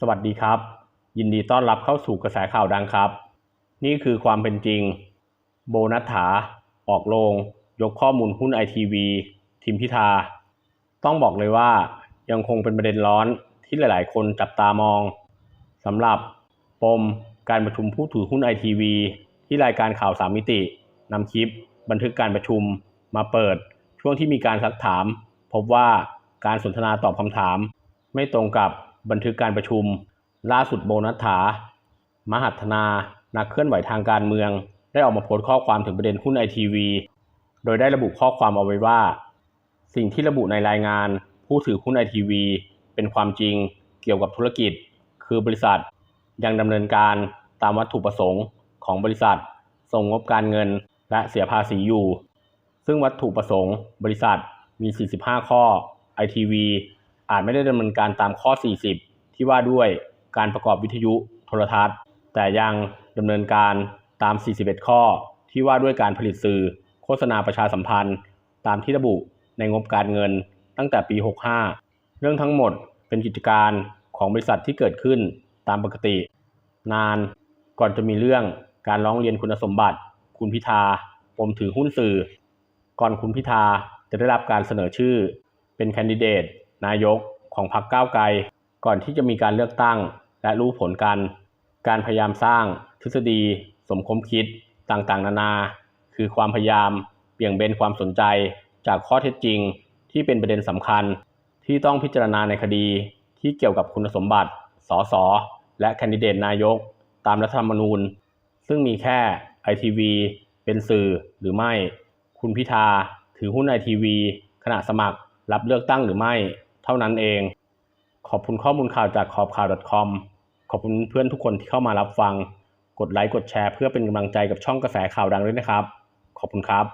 สวัสดีครับ ยินดีต้อนรับเข้าสู่กระแสข่าวดังครับ นี่คือความเป็นจริง โบนัสถา ออกโรงยกข้อมูลหุ้นไอทีวีทิมพิธา ต้องบอกเลยว่ายังคงเป็นประเด็นร้อนที่หลาย ๆ คนจับตามองสำหรับปมการประชุมผู้ถือหุ้นไอทีวีที่รายการข่าวสามมิตินำคลิป บันทึกการประชุมมาเปิดช่วงที่มีการซักถาม พบว่าการสนทนาตอบคำถาม ไม่ตรงกับ บันทึกการประชุม ล่าสุดโบนัสถามหัฒนานักเคลื่อนไหวทางการเมือง ได้ออกมาโพสต์ข้อความถึงประเด็นหุ้นไอทีวีโดยได้ระบุข้อความเอาไว้ว่า สิ่งที่ระบุในรายงาน ผู้ถือหุ้นไอทีวีเป็นความจริงเกี่ยวกับธุรกิจ คือบริษัท ยังดำเนินการตามวัตถุประสงค์ของบริษัท ส่งงบการเงินและเสียภาษีอยู่ ซึ่งวัตถุประสงค์ บริษัทมี 45 ข้อ ITV อาจไม่ได้ดำเนินการตามข้อ 40 ที่ว่าด้วยการประกอบวิทยุโทรทัศน์ แต่ยังดำเนินการตาม 41 ข้อ ที่ว่าด้วยการผลิตสื่อ โฆษณาประชาสัมพันธ์ ตามที่ระบุในงบการเงินตั้งแต่ปี 65 เรื่องทั้งหมดเป็นกิจการของบริษัทที่เกิดขึ้นตามปกติ นานก่อนจะมีเรื่องการร้องเรียนคุณสมบัติ คุณพิธาปมถือหุ้นสื่อ ก่อนคุณพิธาจะได้รับการเสนอชื่อ เป็นแคนดิเดต นายกของพรรคก้าวไกล ก่อนที่จะมีการเลือกตั้ง และรู้ผลกัน การพยายามสร้างทฤษฎี สมคมคิดต่างๆ นานา คือความพยายามเบี่ยงเบนความสนใจจากข้อเท็จจริงที่เป็นประเด็นสำคัญ ที่ต้องพิจารณาในคดีที่เกี่ยวกับคุณสมบัติ สส และแคนดิเดตนายก ตามรัฐธรรมนูญ ซึ่งมีแค่ไอทีวีเป็นสื่อหรือไม่ คุณพิธาถือหุ้นไอทีวีขณะสมัครรับเลือกตั้งหรือไม่ เท่านั้นเอง ขอบคุณข้อมูลข่าวจากขอบข่าว .com ขอบคุณเพื่อนทุกคนที่เข้ามารับฟัง กดไลค์กดแชร์เพื่อเป็นกำลังใจกับช่องกระแสข่าวดังด้วยนะครับ ขอบคุณครับ